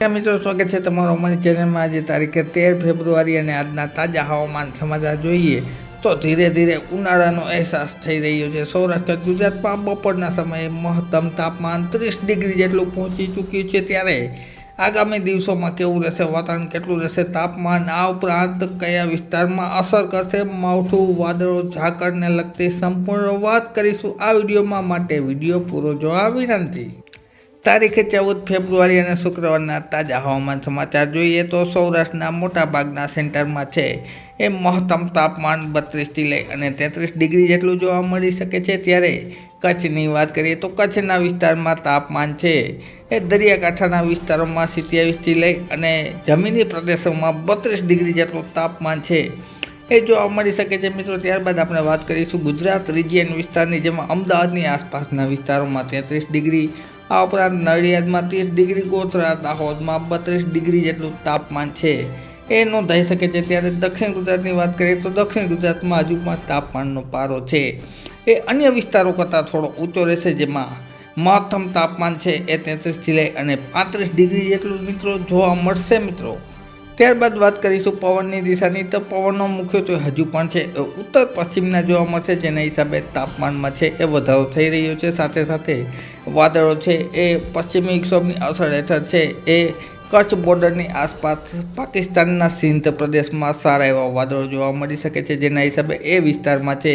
મિત્રો, સ્વાગત છે તમારો અમારી ચેનલમાં આજે તારીખે તેર ફેબ્રુઆરી અને આજના તાજા હવામાન સમાચાર જોઈએ તો ધીરે ધીરે ઉનાળાનો અહેસાસ થઈ રહ્યો છે. સૌરાષ્ટ્ર, ગુજરાતમાં બપોરના સમયે મહત્તમ તાપમાન ત્રીસ ડિગ્રી જેટલું પહોંચી ચૂક્યું છે ત્યારે આગામી દિવસોમાં કેવું રહેશે? વાતાવરણ કેટલું રહેશે? તાપમાન આ ઉપરાંત કયા વિસ્તારમાં અસર કરશે? માવઠું, વાદળો, ઝાકળને લગતી સંપૂર્ણ વાત કરીશું આ વિડીયોમાં માટે. વીડિયો પૂરો જોવા વિનંતી. તારીખે ચૌદ ફેબ્રુઆરી અને શુક્રવારના તાજા હવામાન સમાચાર જોઈએ તો સૌરાષ્ટ્રના મોટાભાગના સેન્ટરમાં છે. એ મહત્તમ તાપમાન બત્રીસથી લઈ અને તેત્રીસ ડિગ્રી જેટલું જોવા મળી શકે છે. ત્યારે કચ્છની વાત કરીએ તો કચ્છના વિસ્તારમાં તાપમાન છે. એ દરિયાકાંઠાના વિસ્તારોમાં સિત્યાવીસથી લઈ અને જમીની પ્રદેશોમાં બત્રીસ ડિગ્રી જેટલું તાપમાન છે. એ જોવા મળી શકે છે મિત્રો. ત્યારબાદ આપણે વાત કરીશું ગુજરાત રિજિયન વિસ્તારની, જેમાં અમદાવાદની આસપાસના વિસ્તારોમાં તેત્રીસ ડિગ્રી આ ઉપરાંત નડિયાદમાં ત્રીસ ડિગ્રી ગોધરા, દાહોદમાં બત્રીસ ડિગ્રી જેટલું તાપમાન છે. એ નોંધાઈ શકે છે. ત્યારે દક્ષિણ ગુજરાતની વાત કરીએ તો દક્ષિણ ગુજરાતમાં હજુ પણ તાપમાનનો પારો છે. એ અન્ય વિસ્તારો કરતાં થોડો ઊંચો રહેશે, જેમાં મહત્તમ તાપમાન છે એ તેત્રીસથી લઈ અને પાંત્રીસ ડિગ્રી જેટલું મિત્રો જોવા મળશે મિત્રો. ત્યારબાદ વાત કરીશું પવનની દિશાની. તો પવનનો મુખ્યત્વે હજુ પણ છે. ઉત્તર પશ્ચિમના જોવા મળશે, જેના હિસાબે તાપમાનમાં છે એ વધારો થઈ રહ્યો છે. સાથે સાથે વાદળો છે એ પશ્ચિમી વિક્ષોભની અસર હેઠળ છે. એ કચ્છ બોર્ડરની આસપાસ પાકિસ્તાનના સિંધ પ્રદેશમાં સારા એવા વાદળો જોવા મળી શકે છે, જેના હિસાબે એ વિસ્તારમાં છે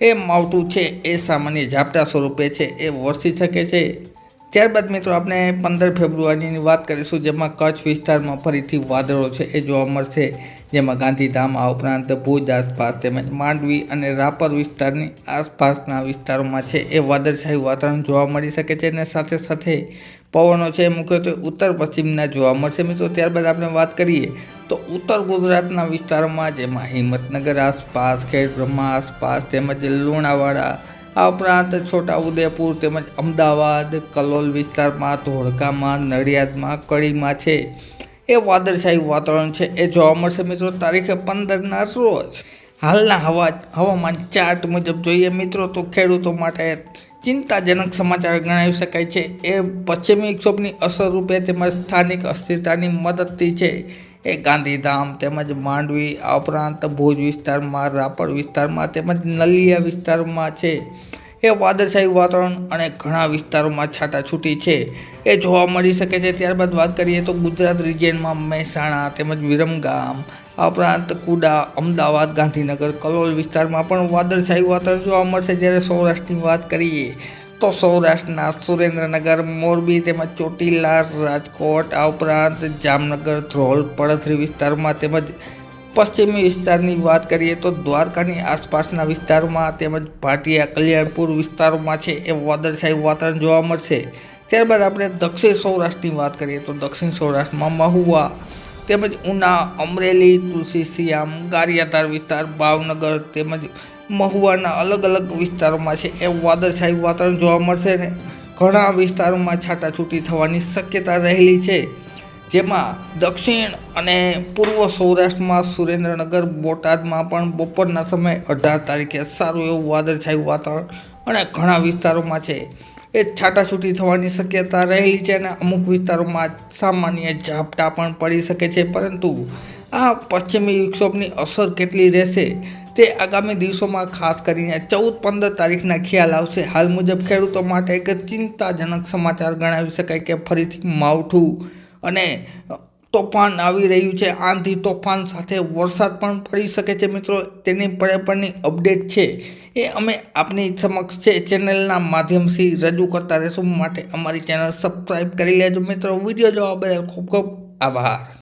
એ માવઠું છે. એ સામાન્ય ઝાપટા સ્વરૂપે છે. એ વરસી શકે છે. ત્યારબાદ મિત્રો આપણે પંદર ફેબ્રુઆરીની વાત કરીશું, જેમાં કચ્છ વિસ્તારમાં ફરીથી વાદળો છે. એ જોવા મળશે. જેમાં ગાંધીધામ આ ઉપરાંત ભુજ આસપાસ તેમજ માંડવી અને રાપર વિસ્તારની આસપાસના વિસ્તારોમાં છે. એ વાદળછાયું વાતાવરણ જોવા મળી શકે છે અને સાથે સાથે પવનો છે મુખ્યત્વે ઉત્તર પશ્ચિમના જોવા મળશે. મિત્રો, ત્યારબાદ આપણે વાત કરીએ તો ઉત્તર ગુજરાતના વિસ્તારોમાં, જેમાં હિંમતનગર આસપાસ, ખેડ બ્રહ્મા આસપાસ તેમજ લુણાવાડા આ ઉપરાંત છોટા ઉદેપુર તેમજ અમદાવાદ, કલોલ વિસ્તારમાં, ધોળકામાં, નડિયાદમાં, કડીમાં છે. એ વાદળછાયું વાતાવરણ છે. એ જોવા મળશે મિત્રો તારીખે પંદરના રોજ. હાલના હવા, હવામાન ચાર્ટ મુજબ જોઈએ મિત્રો તો ખેડૂતો માટે ચિંતાજનક સમાચાર ગણાવી શકાય છે. એ પશ્ચિમી વિક્ષોભની અસર રૂપે તેમજ સ્થાનિક અસ્થિરતાની મદદથી છે. એ ગાંધીધામ તેમજ માંડવી આ ઉપરાંત ભુજ વિસ્તારમાં, રાપર વિસ્તારમાં તેમજ નલિયા વિસ્તારમાં છે. એ વાદળછાયું વાતાવરણ અને ઘણા વિસ્તારોમાં છાટાછૂટી છે. એ જોવા મળી શકે છે. ત્યારબાદ વાત કરીએ તો ગુજરાત રિજિયનમાં મહેસાણા તેમજ વિરમગામ, આ ઉપરાંત કુડા, અમદાવાદ, ગાંધીનગર, કલોલ વિસ્તારમાં પણ વાદળછાયું વાતાવરણ જોવા મળશે. જ્યારે સૌરાષ્ટ્રની વાત કરીએ તો સૌરાષ્ટ્રના સુરેન્દ્રનગર, મોરબી તેમજ ચોટીલા રાજકોટ, આ ઉપરાંત જામનગર, ધ્રોલ પડથરી વિસ્તારમાં તેમજ પશ્ચિમી વિસ્તારની વાત કરીએ તો દ્વારકાની આસપાસના વિસ્તારમાં તેમજ ભાટિયા, કલ્યાણપુર વિસ્તારોમાં છે એ વાદળછાયું વાતાવરણ જોવા મળશે. ત્યારબાદ આપણે દક્ષિણ સૌરાષ્ટ્રની વાત કરીએ તો દક્ષિણ સૌરાષ્ટ્રમાં મહુવા તેમજ ઉના, અમરેલી તુલસી શ્યામ ગારિયાતાર વિસ્તાર, ભાવનગર તેમજ મહુવાના અલગ અલગ વિસ્તારોમાં છે. એ વાદળછાયું વાતાવરણ જોવા મળશે ને ઘણા વિસ્તારોમાં છાટાછૂટી થવાની શક્યતા રહેલી છે. જેમાં દક્ષિણ અને પૂર્વ સૌરાષ્ટ્રમાં સુરેન્દ્રનગર, બોટાદમાં પણ બપોરના સમયે અઢાર તારીખે સારું એવું વાદળછાયું વાતાવરણ અને ઘણા વિસ્તારોમાં છે. એ છાટાછૂટી થવાની શક્યતા રહેલી છે અને અમુક વિસ્તારોમાં સામાન્ય ઝાપટા પણ પડી શકે છે. પરંતુ આ પશ્ચિમી વિક્ષોભની અસર કેટલી રહેશે તે આગામી દિવસોમાં ખાસ કરીને ચૌદ પંદર તારીખના ખ્યાલ આવશે. હાલ મુજબ ખેડૂતો માટે એક ચિંતાજનક સમાચાર ગણાવી શકાય કે ફરીથી માવઠું અને તોફાન આવી રહ્યું છે. આંધી તોફાન સાથે વરસાદ પણ પડી શકે છે મિત્રો. તેની પરેપરની અપડેટ છે. એ અમે આપની સમક્ષ છે. ચેનલના માધ્યમથી રજૂ કરતા રહેશું. માટે અમારી ચેનલ સબસ્ક્રાઈબ કરી લેજો મિત્રો. વીડિયો જોવા બદલ ખૂબ ખૂબ આભાર.